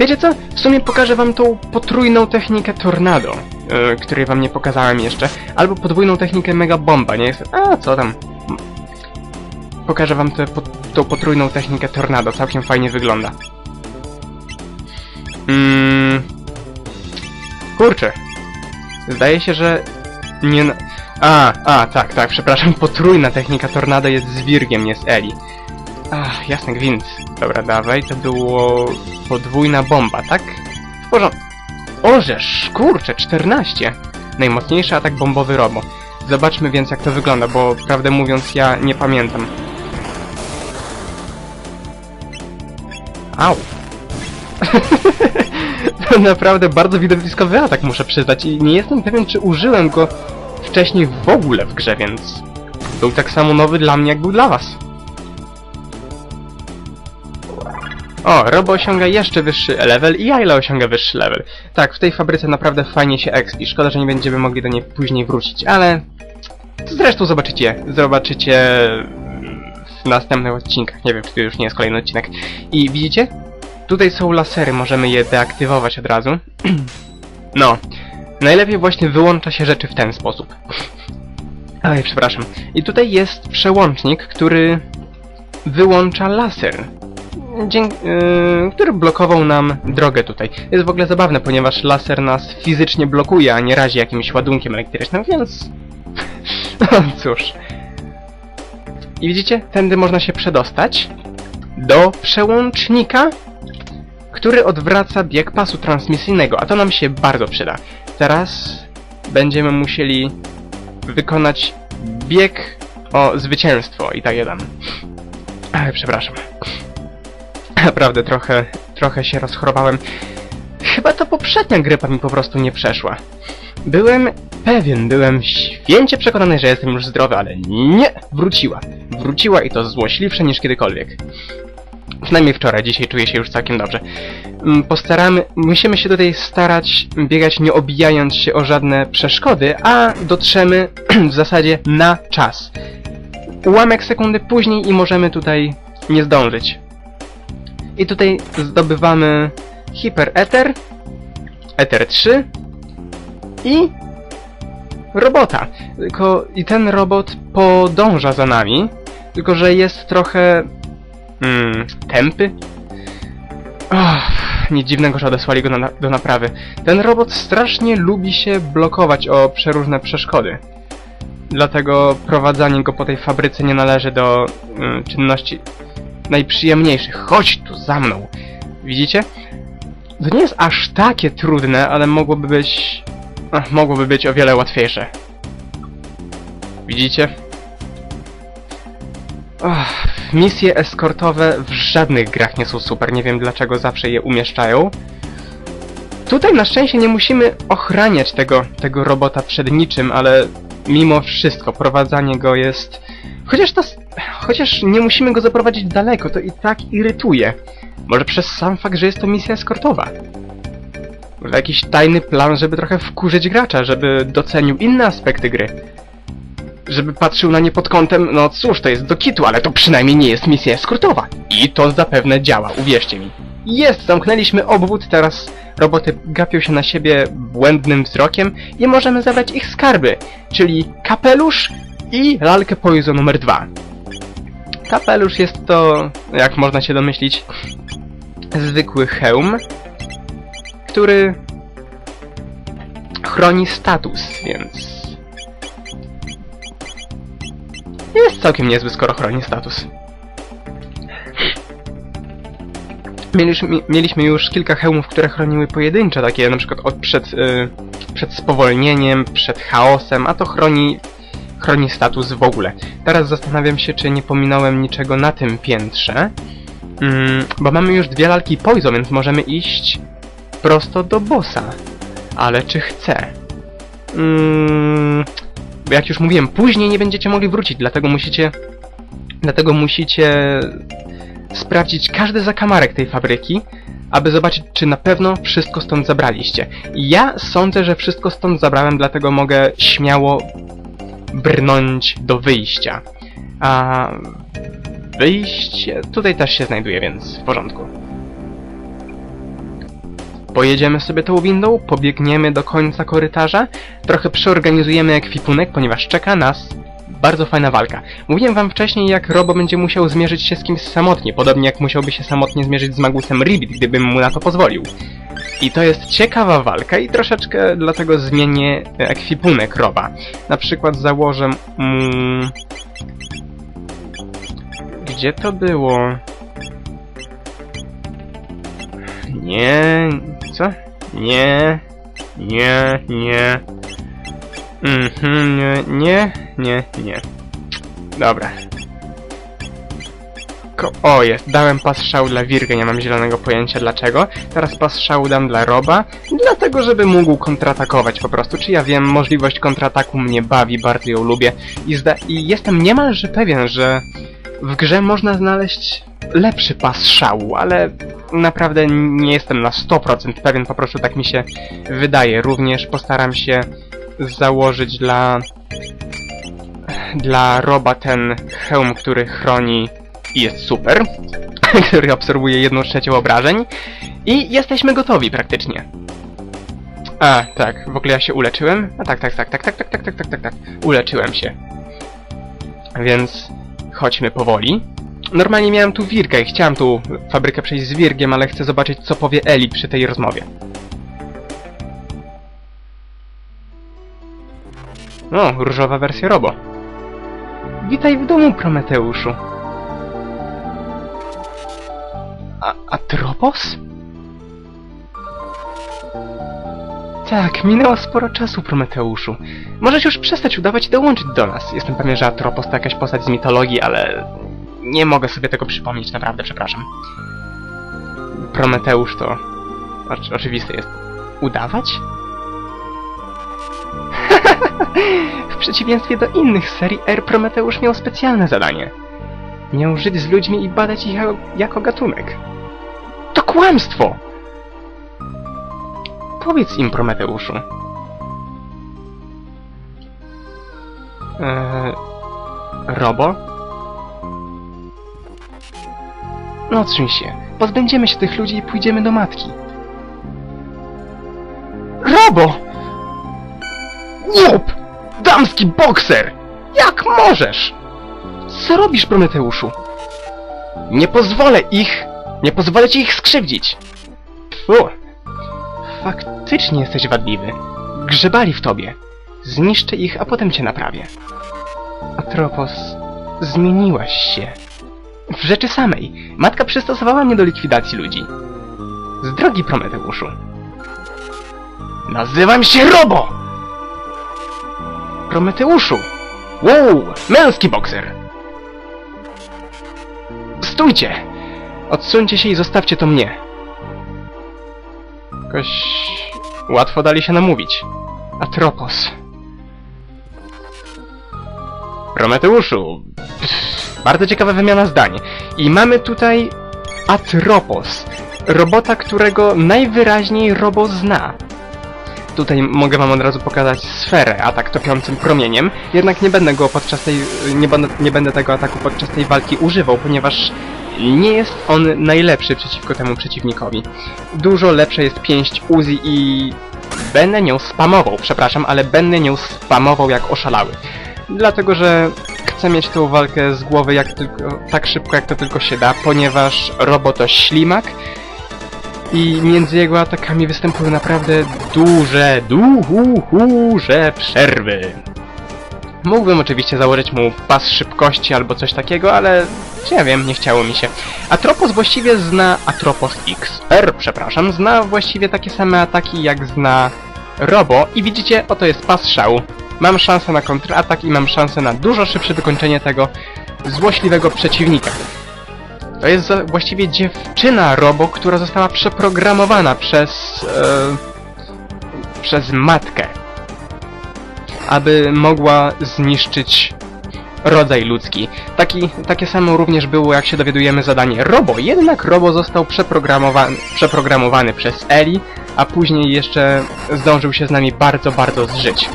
Wiecie co? W sumie pokażę wam tą potrójną technikę tornado, yy, której wam nie pokazałem jeszcze, albo podwójną technikę mega bomba, nie jest... A, co tam? Pokażę wam tę pot, tą potrójną technikę tornado, całkiem fajnie wygląda. Mm. Kurczę. Zdaje się, że nie... A, a, tak, tak, przepraszam, potrójna technika tornado jest z Wirgiem, nie z Eli. Ach, jasny gwint. Dobra, dawaj, to było podwójna bomba, tak? W porządku. Ożeż, kurczę, 14. Najmocniejszy atak bombowy Robo. Zobaczmy więc jak to wygląda, bo prawdę mówiąc ja nie pamiętam. Au. to naprawdę bardzo widowiskowy atak, muszę przyznać i nie jestem pewien, czy użyłem go wcześniej w ogóle w grze, więc był tak samo nowy dla mnie, jak był dla was. O, Robo osiąga jeszcze wyższy level i Ayla osiąga wyższy level. Tak, w tej fabryce naprawdę fajnie się expi. Szkoda, że nie będziemy mogli do niej później wrócić, ale... Zresztą zobaczycie, zobaczycie w następnych odcinkach. Nie wiem, czy to już nie jest kolejny odcinek. I widzicie? Tutaj są lasery, możemy je deaktywować od razu. no, najlepiej właśnie wyłącza się rzeczy w ten sposób. Oj, przepraszam. I tutaj jest przełącznik, który wyłącza laser dzięki, yy, który blokował nam drogę tutaj. Jest w ogóle zabawne, ponieważ laser nas fizycznie blokuje, a nie razi jakimś ładunkiem elektrycznym, więc... no cóż. I widzicie? Tędy można się przedostać do przełącznika, który odwraca bieg pasu transmisyjnego, a to nam się bardzo przyda. Teraz będziemy musieli wykonać bieg o zwycięstwo i tak jeden. Przepraszam. Naprawdę trochę, trochę się rozchorowałem. Chyba to poprzednia grypa mi po prostu nie przeszła. Byłem pewien, byłem święcie przekonany, że jestem już zdrowy, ale nie! Wróciła. Wróciła i to złośliwsze niż kiedykolwiek. Przynajmniej wczoraj, dzisiaj czuję się już całkiem dobrze. Mm, Postaramy, musimy się tutaj starać biegać nie obijając się o żadne przeszkody, a dotrzemy w zasadzie na czas. Ułamek sekundy później i możemy tutaj nie zdążyć. I tutaj zdobywamy Hyper Ether, Ether 3 i robota. Tylko i ten robot podąża za nami, tylko że jest trochę mm, tępy. Och, nic dziwnego, że odesłali go na, do naprawy. Ten robot strasznie lubi się blokować o przeróżne przeszkody. Dlatego prowadzenie go po tej fabryce nie należy do mm, czynności najprzyjemniejszych. Chodź tu za mną. Widzicie? To nie jest aż takie trudne, ale mogłoby być... Ach, mogłoby być o wiele łatwiejsze. Widzicie? Ach, misje eskortowe w żadnych grach nie są super. Nie wiem dlaczego zawsze je umieszczają. Tutaj na szczęście nie musimy ochraniać tego, tego robota przed niczym, ale mimo wszystko prowadzenie go jest... Chociaż to... Chociaż nie musimy go zaprowadzić daleko, to i tak irytuje. Może przez sam fakt, że jest to misja eskortowa. Może jakiś tajny plan, żeby trochę wkurzyć gracza, żeby docenił inne aspekty gry. Żeby patrzył na nie pod kątem, no cóż, to jest do kitu, ale to przynajmniej nie jest misja eskortowa. I to zapewne działa, uwierzcie mi. Jest, zamknęliśmy obwód, teraz roboty gapią się na siebie błędnym wzrokiem i możemy zabrać ich skarby, czyli kapelusz i lalkę Poison numer 2. Kapelusz jest to, jak można się domyślić, zwykły hełm, który chroni status, więc jest całkiem niezły, skoro chroni status. Mieliśmy, już kilka hełmów, które chroniły pojedyncze, takie na przykład od, przed, y, przed spowolnieniem, przed chaosem, a to chroni, chroni status w ogóle. Teraz zastanawiam się, czy nie pominąłem niczego na tym piętrze, mm, bo mamy już dwie lalki Poison, więc możemy iść prosto do bossa. Ale czy chcę? Mm, bo jak już mówiłem, później nie będziecie mogli wrócić, dlatego musicie... Dlatego musicie sprawdzić każdy zakamarek tej fabryki, aby zobaczyć, czy na pewno wszystko stąd zabraliście. Ja sądzę, że wszystko stąd zabrałem, dlatego mogę śmiało brnąć do wyjścia. A wyjście tutaj też się znajduje, więc w porządku. Pojedziemy sobie tą windą, pobiegniemy do końca korytarza, trochę przeorganizujemy ekwipunek, ponieważ czeka nas bardzo fajna walka. Mówiłem wam wcześniej, jak Robo będzie musiał zmierzyć się z kimś samotnie, podobnie jak musiałby się samotnie zmierzyć z Magusem Ribbit, gdybym mu na to pozwolił. I to jest ciekawa walka i troszeczkę dlatego zmienię ekwipunek Roba. Na przykład założę mu... Gdzie to było? Nie... Co? Nie... Nie... Nie... Mhm, nie... Nie... Nie... Nie... Dobra. Ko o, jest. Dałem pas szału dla Wirga, nie mam zielonego pojęcia dlaczego. Teraz pas szału dam dla Roba, dlatego żeby mógł kontratakować po prostu. Czy ja wiem, możliwość kontrataku mnie bawi, bardzo ją lubię. I, zda I jestem niemalże pewien, że w grze można znaleźć lepszy pas szału, ale naprawdę nie jestem na 100% pewien, po prostu tak mi się wydaje. Również postaram się założyć dla dla Roba ten hełm, który chroni i jest super, który absorbuje jedną trzecią obrażeń i jesteśmy gotowi praktycznie. A, tak, w ogóle ja się uleczyłem? A tak, tak, tak, tak, tak, tak, tak, tak, tak, tak, tak, uleczyłem się. Więc chodźmy powoli. Normalnie miałem tu Wirga i chciałem tu fabrykę przejść z Wirgiem, ale chcę zobaczyć, co powie Eli przy tej rozmowie. O, różowa wersja Robo. Witaj w domu, Prometeuszu. Atropos? Tak, minęło sporo czasu, Prometeuszu. Możesz już przestać udawać i dołączyć do nas. Jestem pewien, że Atropos to jakaś postać z mitologii, ale... Nie mogę sobie tego przypomnieć, naprawdę, przepraszam. Prometeusz to... Oczy oczywiste jest. Udawać? w przeciwieństwie do innych serii, R Prometeusz miał specjalne zadanie. Miał żyć z ludźmi i badać ich jako, jako gatunek. Kłamstwo! Powiedz im, Prometeuszu. Eee, Robo? No odsuń się. Pozbędziemy się tych ludzi i pójdziemy do matki. Robo! Łup! Damski bokser! Jak możesz? Co robisz, Prometeuszu? Nie pozwolę ich... Nie pozwolę ci ich skrzywdzić! Fu! Faktycznie jesteś wadliwy. Grzebali w tobie. Zniszczę ich, a potem cię naprawię. Atropos, zmieniłaś się. W rzeczy samej. Matka przystosowała mnie do likwidacji ludzi. Z drogi Prometeuszu. Nazywam się Robo! Prometeuszu! Wow! Męski bokser! Stójcie! Odsuńcie się i zostawcie to mnie. Jakoś... łatwo dali się namówić. Atropos. Prometeuszu! Pff, bardzo ciekawa wymiana zdań. I mamy tutaj Atropos. Robota, którego najwyraźniej Robo zna. Tutaj mogę wam od razu pokazać sferę, atak topiącym promieniem, jednak nie będę go podczas tej... nie nie będę tego ataku podczas tej walki używał, ponieważ nie jest on najlepszy przeciwko temu przeciwnikowi. Dużo lepsze jest pięść Uzi i... Będę nią spamował, przepraszam, ale będę nią spamował jak oszalały. Dlatego, że chcę mieć tą walkę z głowy jak tylko, tak szybko jak to tylko się da, ponieważ robot to ślimak, i między jego atakami występują naprawdę duże, duże przerwy. Mógłbym oczywiście założyć mu pas szybkości albo coś takiego, ale nie wiem, nie chciało mi się. Atropos właściwie zna Atropos XR, przepraszam, zna właściwie takie same ataki jak zna Robo i widzicie, oto jest pas szału. Mam szansę na kontratak i mam szansę na dużo szybsze wykończenie tego złośliwego przeciwnika. To jest właściwie dziewczyna Robo, która została przeprogramowana przez... E, przez matkę. Aby mogła zniszczyć rodzaj ludzki. Taki, takie samo również było, jak się dowiadujemy, zadanie Robo. Jednak Robo został przeprogramowany, przeprogramowany przez Eli, a później jeszcze zdążył się z nami bardzo, bardzo zżyć.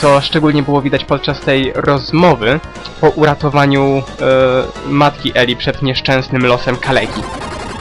Co szczególnie było widać podczas tej rozmowy po uratowaniu e, matki Eli przed nieszczęsnym losem Kaleki.